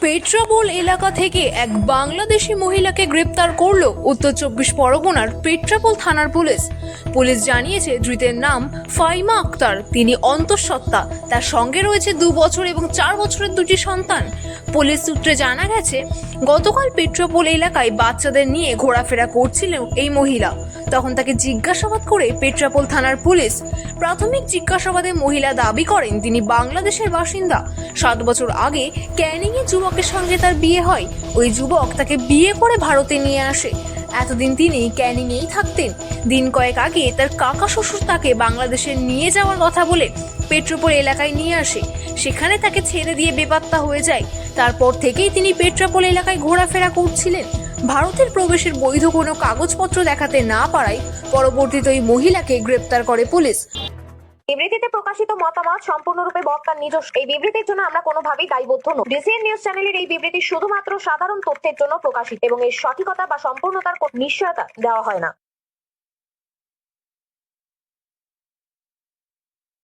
পেট্রাবোল এলাকা থেকে এক বাংলাদেশি মহিলাকে গ্রেপ্তার করল উত্তর চব্বিশ পরগনার পেট্রাবোল থানার পুলিশ। পুলিশ জানিয়েছে ধৃতের নাম ফাইমা আক্তার। তিনি অন্তঃসত্ত্বা। তার সঙ্গে রয়েছে দু বছর এবং চার বছরের দুটি সন্তান। পুলিশ সূত্রে জানা গেছে, গতকাল পেট্রাপোল এলাকায় বাচ্চাদের নিয়ে ঘোরাফেরা করছিলেন এই মহিলা। তখন তাকে জিজ্ঞাসাবাদ করে পেট্রাপোল থানার পুলিশ প্রাথমিক জিজ্ঞাসাবাদে মহিলা দাবি করেন, তিনি বাংলাদেশের বাসিন্দা। সাত বছর আগে ক্যানিং এ যুবকের সঙ্গে তার বিয়ে হয়। ওই যুবক তাকে বিয়ে করে ভারতে নিয়ে আসে। এতদিন তিনি ক্যানিংয়েই থাকতেন। দিন কয়েক আগে তার কাকা শ্বশুর তাকে বাংলাদেশে নিয়ে যাওয়ার কথা বলে পেট্রোপোল এলাকায় নিয়ে আসে। সেখানে তাকে ছেড়ে দিয়ে বেপাত্তা হয়ে যায়। তারপর থেকেই তিনি পেট্রাপোল এলাকায় ঘোরাফেরা করছিলেন। ভারতের প্রবেশের বৈধ কোনো কাগজপত্র দেখাতে না পারায় পরবর্তীতে ওই মহিলাকে গ্রেপ্তার করে পুলিশ। বিবৃতিতে প্রকাশিত মতামত সম্পূর্ণরূপে বক্তার নিজস্ব। এই বিবৃতির জন্য আমরা কোনোভাবেই দায়বদ্ধ নই। ডিসিএন নিউজ চ্যানেলের এই বিবৃতি শুধুমাত্র সাধারণ তথ্যের জন্য প্রকাশিত এবং এর সঠিকতা বা সম্পূর্ণতার নিশ্চয়তা দেওয়া হয় না।